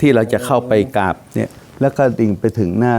ที่เราจะเข้าไปกราบเนี่ยแล้วก็ดิ่งไปถึงหน้า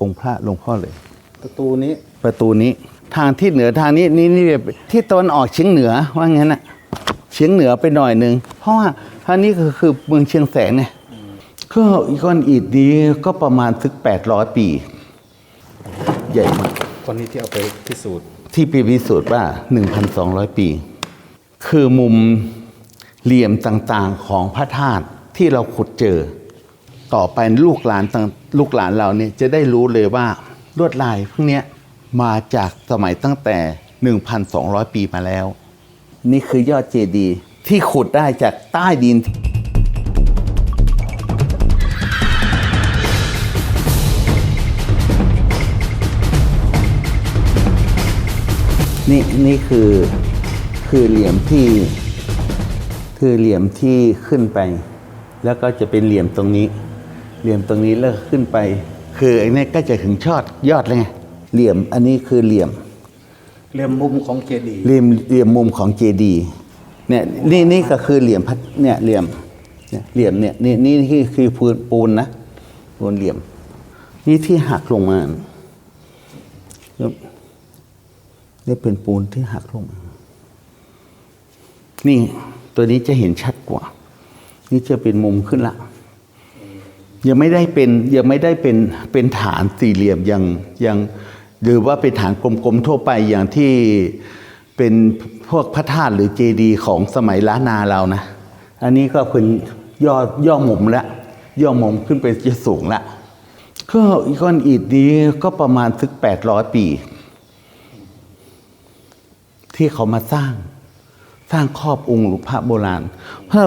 องค์พระหลวงพ่อเลย ประตูนี้ประตูนี้ทางที่เหนือทางนี้นี่นี่ที่ตะวันออกเฉียงเหนือว่างั้นน่ะเฉียงเหนือไปหน่อยหนึ่งเพราะว่าทางนี้คือคือเมืองเชียงแสนเนี่ยก็อีกก้อนอิฐนี้ก็ประมาณสักแปดร้อยปี ใหญ่มากคนนี้ที่เอาไปพิสูจน์ที่ปีพิสูจน์ว่า 1,200 ปี คือมุมเหลี่ยมต่างๆของพระธาตุ ที่เราขุดเจอ ต่อไปลูกหลานต่างลูกหลานเราเนี่ยจะได้รู้เลยว่าลวดลายพวกนี้มาจากสมัยตั้งแต่ 1,200 ปีมาแล้ว นี่คือยอดเจดีย์ที่ขุดได้จากใต้ดินนี่นี่คือคือเหลี่ยมที่ คือเหลี่ยมที่ขึ้นไป แล้วก็จะเป็นเหลี่ยมตรงนี้ เหลี่ยมตรงนี้แล้วขึ้นไป คือไอ้นี่ก็จะถึงชอดยอดเลยไงเหลี่ยมอันนี้คือเหลี่ยมเรียมมุมของเจดีย์เหลี่ยมเหลี่ยมมุมของเจดีเนี่ยนี่นี่ก็คือเหลี่ยมพัดเนี่ยเหลี่ยมเนี่ยเหลี่ยมเนี่ยนี่นี่คือคือปูนปูนนะปูนเหลี่ยม นี่ที่หักลงมาครับนี่เป็นปูนที่หักลงมานี่ตัวนี้จะเห็นชัดกว่า นี่จะเป็นมุมขึ้นละยังไม่ได้เป็นยังไม่ได้เป็นเป็นฐานสี่เหลี่ยมยังยังหรือว่าเป็นฐานกลมๆทั่วไปอย่างที่เป็นพวกพระธาตุหรือเจดีย์ของสมัยล้านนาเรานะ อันนี้ก็เป็นย่อย่อมุมละย่อมุมขึ้นไปจะสูงละก็อีกก้อนอิฐนี้ก็ประมาณสักแปดร้อยปี ที่เขามาสร้างสร้างครอบองค์หลวงพระโบราณพราะ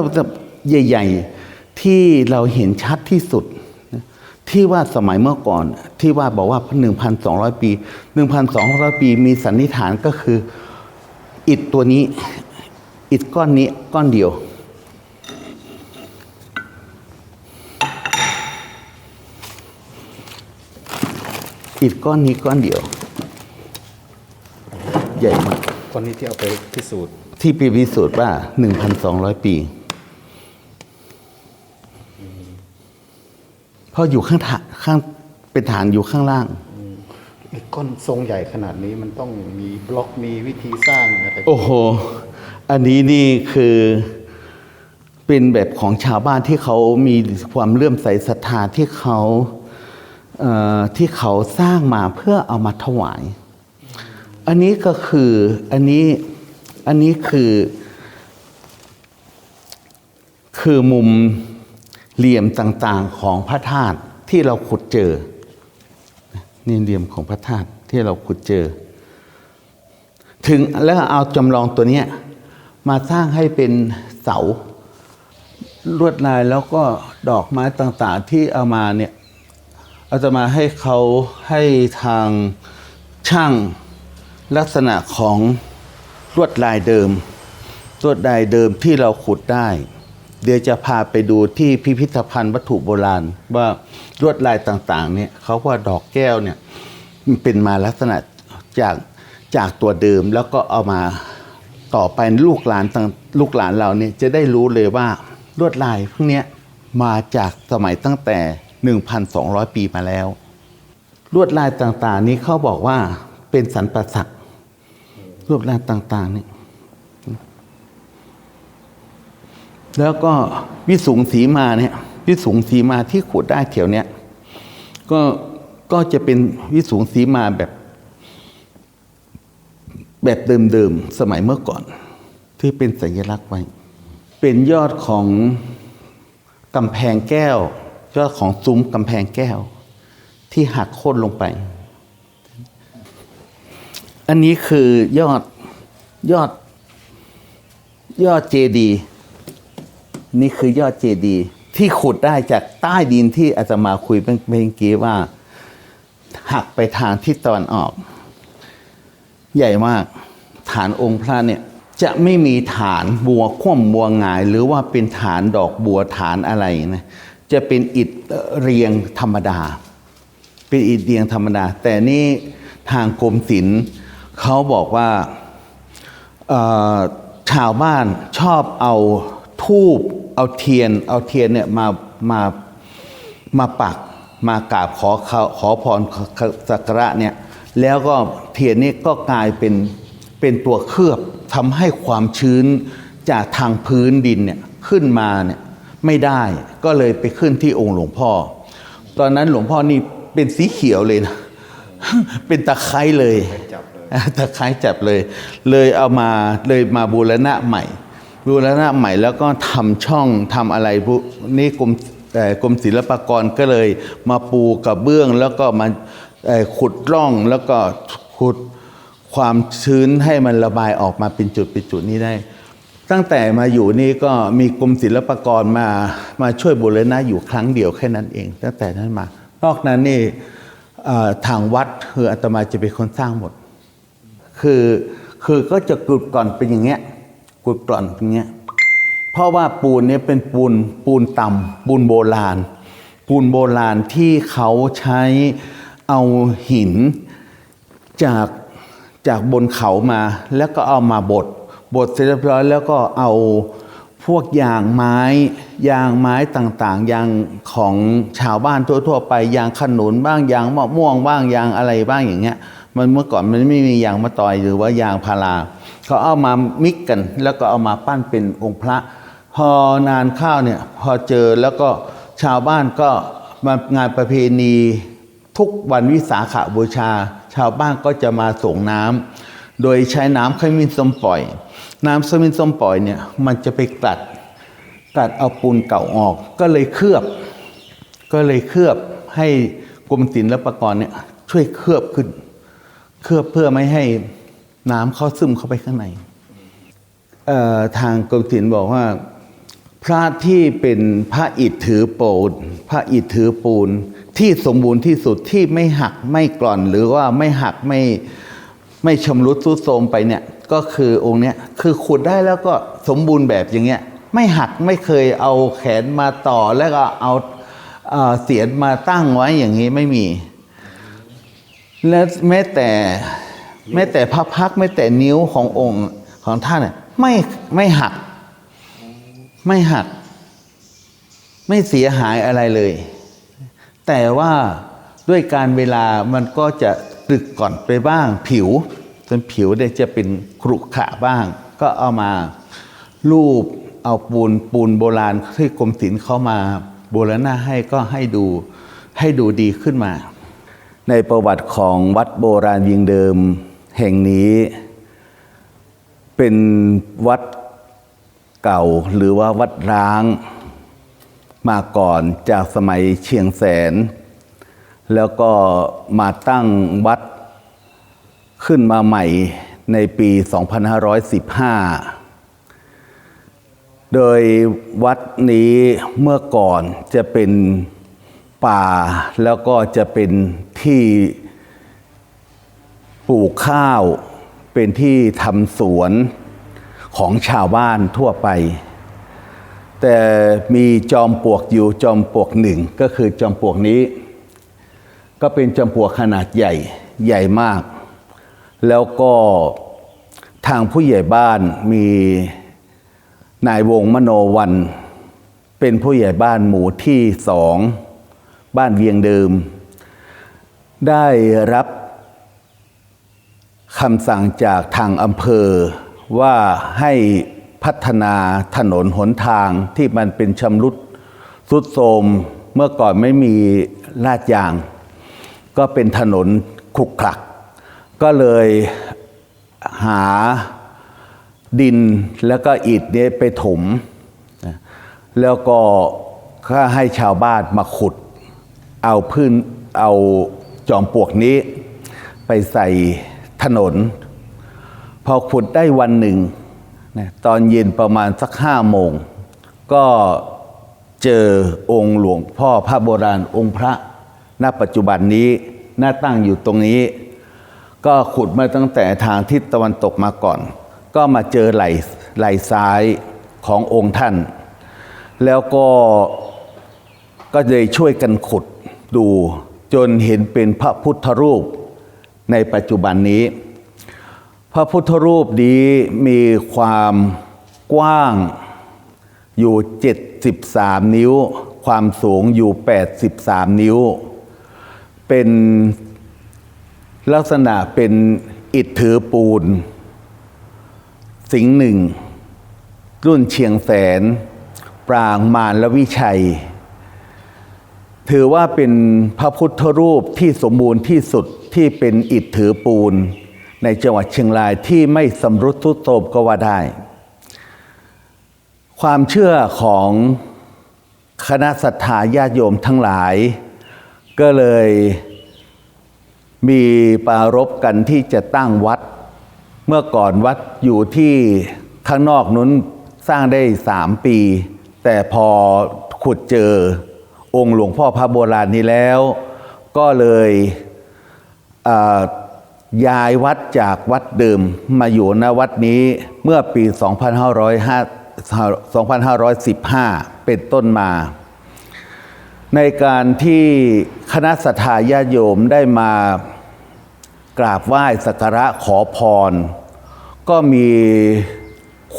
ใหญ่ ๆ ที่เราเห็นชัดที่สุดนะที่ว่าสมัยเมื่อก่อนที่ว่าบอกว่า 1,200 ปี 1,200 ปีมีสันนิษฐานก็คืออิฐตัวนี้อิฐก้อนนี้ก้อนเดียว อิฐก้อนนี้ก้อนเดียว ใหญ่มากคนนี้ที่เอาไปพิสูจน์ที่ปีพิสูจน์ว่า 1,200 ปี เพราะอยู่ข้างฐานข้างเป็นฐานอยู่ข้างล่าง ไอ้ก้อนทรงใหญ่ขนาดนี้มันต้องมีบล็อกมีวิธีสร้างอะไรโอ้โห อันนี้นี่คือเป็นแบบของชาวบ้านที่เขามีความเลื่อมใสศรัทธาที่เขาเอ่อที่เขาสร้างมาเพื่อเอามาถวาย อันนี้ก็คืออันนี้อันนี้คือ คือมุม เหลี่ยมต่างๆของพระธาตุที่เราขุดเจอ นี่เหลี่ยมของพระธาตุที่เราขุดเจอ ถึงแล้วเอาจำลองตัวนี้มาสร้างให้เป็นเสาลวดลายแล้วก็ดอกไม้ต่างๆที่เอามาเนี่ยเอาจะมาให้เขาให้ทางช่างลักษณะของลวดลายเดิมลวดลายเดิมที่เราขุดได้ เดี๋ยวจะพาไปดูที่พิพิธภัณฑ์วัตถุโบราณ ว่าลวดลายต่างๆเนี่ยเขาว่าดอกแก้วเนี่ยเป็นมาลักษณะจากจากตัวเดิมแล้วก็เอามาต่อไปลูกหลานต่างลูกหลานเราเนี่ยจะได้รู้เลยว่าลวดลายพวกนี้มาจากสมัยตั้งแต่ 1,200 ปีมาแล้ว ลวดลายต่างๆนี้เขาบอกว่าเป็นสันประสักลวดลายต่างๆนี่ แล้วก็วิสุงสีมาเนี่ยวิสุงสีมาที่ขุดได้แถวเนี้ยก็ก็จะเป็นวิสูงสีมาแบบ แบบเดิมๆสมัยเมื่อก่อน ที่เป็นสัญลักษณ์ไว้ เป็นยอดของกำแพงแก้ว ยอดของซุ้มกำแพงแก้ว ที่หักโค่นลงไป อันนี้คือยอดยอดยอดเจดีย์ นี่คือยอดเจดีย์ที่ขุดได้จากใต้ดินที่อาตมาคุยเมื่อกี้ว่า หักไปทางทิศตะวันออก ใหญ่มากฐานองค์พระเนี่ยจะไม่มีฐานบัวคว่ำบัวหงาย หรือว่าเป็นฐานดอกบัวฐานอะไรนะจะเป็นอิฐเรียงธรรมดา เป็นอิฐเรียงธรรมดา แต่นี่ทางกรมศิลป์เขาบอกว่าชาวบ้านชอบเอาทูบ เอาเทียน เอาเทียนเนี่ยมามามาปักมากราบขอขอขอพรสักการะเนี่ยแล้วก็เทียนนี้ก็กลายเป็นเป็นตัวเคลือบทำให้ความชื้นจากทางพื้นดินเนี่ยขึ้นมาเนี่ยไม่ได้ก็เลยไปขึ้นที่องค์หลวงพ่อ ตอนนั้นหลวงพ่อนี่เป็นสีเขียวเลยนะเป็นตะไคร้เลยจับเลยตะไคร้จับเลย เลยเอามาเลยมาบูรณะใหม่ บูรณะใหม่แล้วก็ทำช่องทำอะไรพวกนี่กรมกรมศิลปากรก็เลย มาปูกับเบื้องแล้วก็มาขุดร่องแล้วก็ขุดความชื้นให้มันระบายออกมาเป็นจุดเป็นจุดนี้ได้ ตั้งแต่มาอยู่นี่ก็มีกรมศิลปากรมามาช่วยบูรณะอยู่ครั้งเดียวแค่นั้นเอง ตั้งแต่นั้นมา นอกนั้นนี่ทางวัดคืออาตมาจะเป็นคนสร้างหมด คือคือก็จะกรุดก่อนเป็นอย่างเงี้ย กุดก่อนอย่างเงี้ยเพราะว่าปูนเนี่ยเป็นปูนปูนต่ำปูนโบราณ ปูนโบราณที่เขาใช้เอาหินจากจากบนเขามาแล้วก็เอามาบดบดเสร็จเรียบร้อยแล้วก็เอาพวกยางไม้ยางไม้ต่างๆยางของชาวบ้านทั่วๆ ไปยางขนุนบ้างยางมะม่วงบ้างยางอะไรบ้างอย่างเงี้ย มันเมื่อก่อนมันไม่มียางมะตอยหรือว่ายางพาราเขาเอามามิกกัน แล้วก็เอามาปั้นเป็นองค์พระ พอนานข้าวเนี่ยพอเจอแล้วก็ชาวบ้านก็มางานประเพณีทุกวันวิสาขบูชา ชาวบ้านก็จะมาส่งน้ำโดยใช้น้ำขมิ้นส้มปล่อย น้ำขมิ้นส้มปล่อยเนี่ยมันจะไปกลัดกลัดเอาปูนเก่าออก ก็เลยเคลือบ ก็เลยเคลือบให้กรมศิลปากรเนี่ยช่วยเคลือบขึ้น เคลือบเพื่อไม่ให้น้ำเข้าซึมเข้าไปข้างในเอ่อทางกรมศิลป์บอกว่า พระที่เป็นพระอิฐถือปูนพระอิฐถือปูนที่สมบูรณ์ที่สุดที่ไม่หักไม่กร่อน หรือว่าไม่หักไม่ไม่ชำรุดทรุดโทรมไปเนี่ยก็คือองค์เนี้ยคือขุดได้แล้วก็สมบูรณ์แบบอย่างเงี้ยไม่หักไม่เคยเอาแขนมาต่อแล้วก็เอาเอ่อเสียนมาตั้งไว้อย่างนี้ไม่มี และแม้แต่แม้แต่พระพักตร์แม้แต่นิ้วขององค์ของท่านไม่ไม่หัก ไม่หัก ไม่เสียหายอะไรเลย แต่ว่าด้วยการเวลามันก็จะตึกก่อนไปบ้างผิวจนผิวเนี่ยจะเป็นขรุขระบ้าง ก็เอามารูปเอาปูนปูนโบราณที่กรมศิลป์เขามาโบราณะให้ก็ให้ดูให้ดูดีขึ้นมา ในประวัติของวัดโบราณยิงเดิมแห่งนี้ เป็นวัดเก่าหรือว่าวัดร้างมาก่อนจากสมัยเชียงแสน แล้วก็มาตั้งวัดขึ้นมาใหม่ในปี 2515 โดยวัดนี้เมื่อก่อนจะเป็นป่าแล้วก็จะเป็น ที่ปลูกข้าวเป็นที่ทำสวนของชาวบ้านทั่วไป แต่มีจอมปลวกอยู่จอมปลวกหนึ่งก็คือจอมปลวกนี้ ก็เป็นจอมปลวกขนาดใหญ่ใหญ่มาก แล้วก็ทางผู้ใหญ่บ้านมีนายวงมโนวัน เป็นผู้ใหญ่บ้านหมู่ที่สอง บ้านเวียงเดิม ได้รับคำสั่งจากทางอำเภอว่าให้พัฒนาถนนหนทางที่มันเป็นชำรุดทรุดโทมเมื่อก่อนไม่มีลาดยาง ก็เป็นถนนขุกขลัก ก็เลยหาดินแล้วก็อิฐเนี่ยไปถม แล้วก็ก็ให้ชาวบ้านมาขุด เอาพื้นเอา จอมปลวกนี้ ไปใส่ถนน พอขุดได้วันหนึ่งนะตอนเย็นประมาณสักห้าโมง ก็เจอองค์หลวงพ่อพระโบราณองค์พระณปัจจุบันนี้หน้าตั้งอยู่ตรงนี้ ก็ขุดมาตั้งแต่ทางทิศตะวันตกมาก่อน ก็มาเจอไหลไหลซ้ายขององค์ท่าน แล้วก็ก็เลยช่วยกันขุดดู จนเห็นเป็นพระพุทธรูปในปัจจุบันนี้ พระพุทธรูปนี้มีความกว้างอยู่ 73 นิ้ว ความสูงอยู่ 83 นิ้ว เป็นลักษณะเป็นอิฐถือปูน สิงห์หนึ่ง รุ่นเชียงแสน ปรางมารและวิชัย ถือว่าเป็นพระพุทธรูปที่สมบูรณ์ที่สุดที่เป็นอิฐถือปูน ในจังหวัดเชียงรายที่ไม่สำรุดทรุดโทรมก็ว่าได้ ความเชื่อของคณะศรัทธาญาติโยมทั้งหลาย ก็เลยมีปรารบกันที่จะตั้งวัด เมื่อก่อนวัดอยู่ที่ข้างนอกนู้นสร้างได้สามปี แต่พอขุดเจอ องค์หลวงพ่อพระโบราณนี้แล้ว ก็เลยย้ายวัดจากวัดเดิมมาอยู่ณวัดนี้เมื่อปี 2515 เป็นต้นมา ในการที่คณะสัตยาญาโยมได้มากราบไหว้สักการะขอพร ก็มี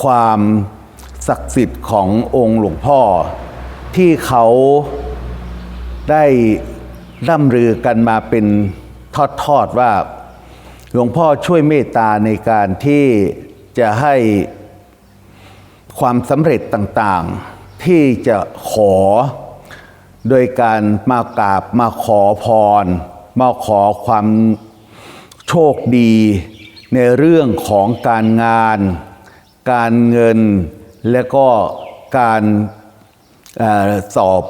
ความศักดิ์สิทธิ์ขององค์หลวงพ่อที่เขา ได้ร่ำลือกันมาเป็นทอดๆว่า หลวงพ่อช่วยเมตตาในการที่จะให้ความสำเร็จต่างๆ ที่จะขอโดยการมากราบมาขอพร มาขอความโชคดีในเรื่องของการงาน การเงินและก็การอสอบ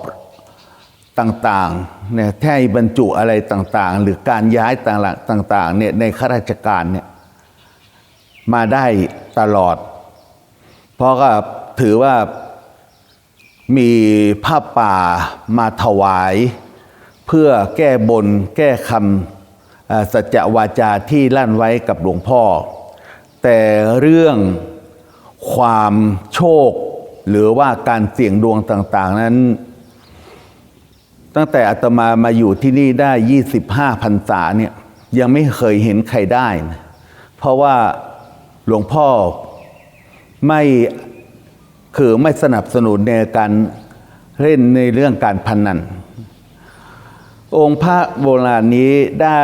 ต่างๆเนี่ยให้บรรจุอะไรต่างๆ หรือการย้ายต่างๆเนี่ยในข้าราชการเนี่ยมาได้ตลอด เพราะก็ถือว่ามีผ้าป่ามาถวาย เพื่อแก้บนแก้คำสัจวาจาที่ลั่นไว้กับหลวงพ่อ แต่เรื่องความโชค หรือว่าการเสี่ยงดวงต่างๆนั้น ตั้งแต่อาตมามาอยู่ที่นี่ได้ 25พรรษาเนี่ยยังไม่เคยเห็นใครได้นะเพราะว่าหลวงพ่อไม่คือไม่สนับสนุนในการเล่นในเรื่องการพนนัน องค์พระโบราณนี้ได้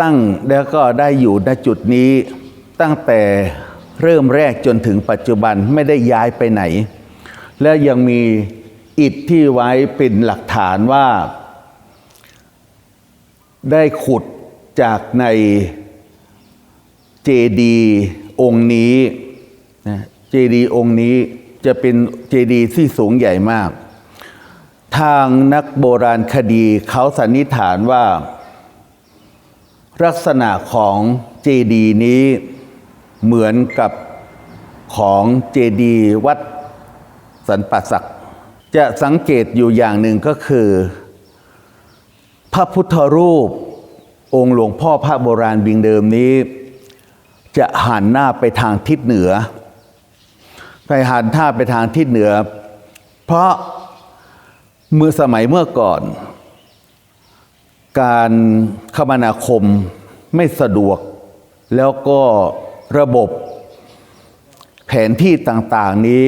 ตั้งแล้วก็ได้อยู่ณจุดนี้ตั้งแต่เริ่มแรกจนถึงปัจจุบันไม่ได้ย้ายไปไหน และยังมี อิฐที่ไว้เป็นหลักฐานว่า ได้ขุดจากในเจดีองค์นี้นะเจดีองค์นี้จะเป็นเจดีที่สูงใหญ่มาก ทางนักโบราณคดีเขาสันนิษฐานว่า ลักษณะของเจดีนี้เหมือนกับของเจดีวัดสันปะสัก จะสังเกตอยู่อย่างหนึ่งก็คือ พระพุทธรูปองค์หลวงพ่อพระโบราณบิงเดิมนี้ จะหันหน้าไปทางทิศเหนือ ไปหันท่าไปทางทิศเหนือ เพราะเมื่อสมัยเมื่อก่อน การคมนาคมไม่สะดวก แล้วก็ระบบแผนที่ต่างๆนี้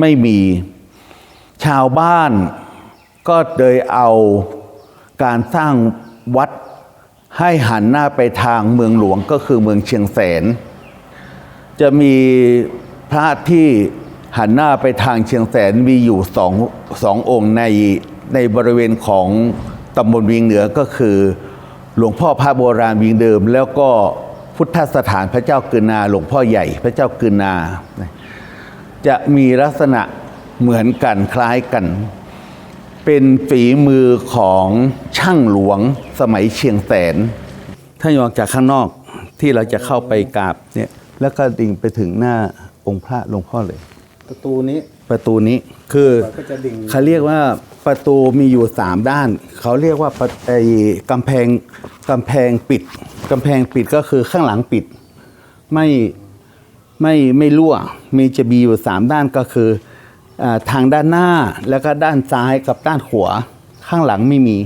ไม่มี ชาวบ้านก็เลยเอาการสร้างวัดให้หันหน้าไปทางเมืองหลวงก็คือเมืองเชียงแสน จะมีพระที่หันหน้าไปทางเชียงแสนมีอยู่สองสององค์ในในบริเวณของตำบลวิงเหนือก็คือ หลวงพ่อพระโบราณวิงเดิม แล้วก็พุทธสถานพระเจ้ากืนนา หลวงพ่อใหญ่พระเจ้ากืนนา จะมีลักษณะ เหมือนกันคล้ายกัน เป็นฝีมือของช่างหลวงสมัยเชียงแสน ถ้ามองจากข้างนอกที่เราจะเข้าไปกราบเนี่ยแล้วก็ดิ่งไปถึงหน้าองค์พระหลวงพ่อเลย ประตูนี้ประตูนี้คือเราก็จะดิ่งเขาเรียกว่าประตูมีอยู่สามด้าน เขาเรียกว่าประไอ้กำแพงกำแพงปิดกำแพงปิดก็คือข้างหลังปิด ไม่ไม่ไม่รั่วมีจะมีอยู่สามด้านก็คืออา ทางด้านหน้าแล้วก็ด้านซ้ายกับด้านขวาข้างหลังไม่มี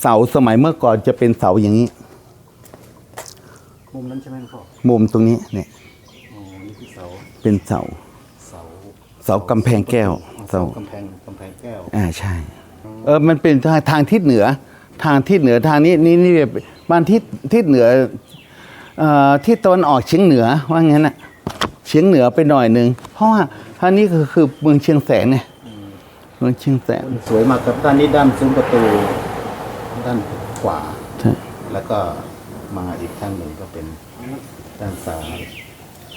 เสาสมัยเมื่อก่อนจะเป็นเสาอย่างนี้ มุมนั้นใช่ไหมหลวงพ่อมุมตรงนี้เนี่ยอ๋อนี่คือเสาเป็นเสา เสาเสากำแพงแก้วเสากำแพงกำแพงแก้วอ่าใช่ เออมันเป็นทางทางทิศเหนือ ทางทิศเหนือทางนี้นี่นี่บ้านทิศทิศเหนือเอ่อทิศตะวันออกเฉียงเหนือว่างั้นน่ะเฉียงเหนือไปหน่อยหนึ่งเพราะว่า ทางนี้คือคือเมืองเชียงแสนไงเมืองเชียงแสนสวยมากครับด้านนี้ด้านซุ้มประตู ด้านขวาใช่แล้วก็มาอีกข้างหนึ่งก็เป็นด้านซ้าย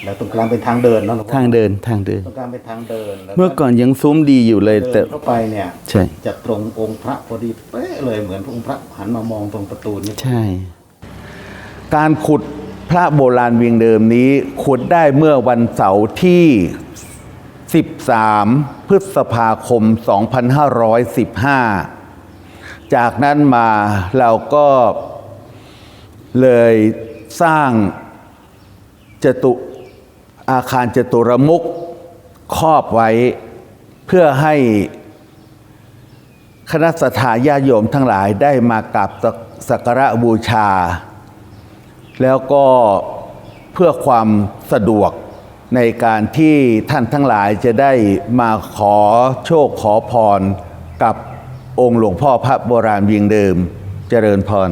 แล้วตรงกลางเป็นทางเดินเนาะหลวงพ่อทางเดินทางเดินตรงกลางเป็นทางเดินแล้วเมื่อก่อนยังซุ้มดีอยู่เลยแต่เดินเข้าไปเนี่ยใช่จะตรงองค์พระพอดีเป๊ะเลยเหมือนองค์พระหันมามองตรงประตูนี่ใช่ การขุดพระโบราณเวียงเดิมนี้ขุดได้เมื่อวันเสาร์ที่ 13 พฤษภาคม 2515 จากนั้นมาเราก็เลยสร้างจตุอาคารจตุรมุกครอบไว้เพื่อให้คณะสัตยาญาโยมทั้งหลายได้มากราบสักการะบูชา แล้วก็เพื่อความสะดวก ในการที่ท่านทั้งหลายจะได้มาขอโชคขอพรกับองค์หลวงพ่อพระโบราณวิงเดิมเจริญพร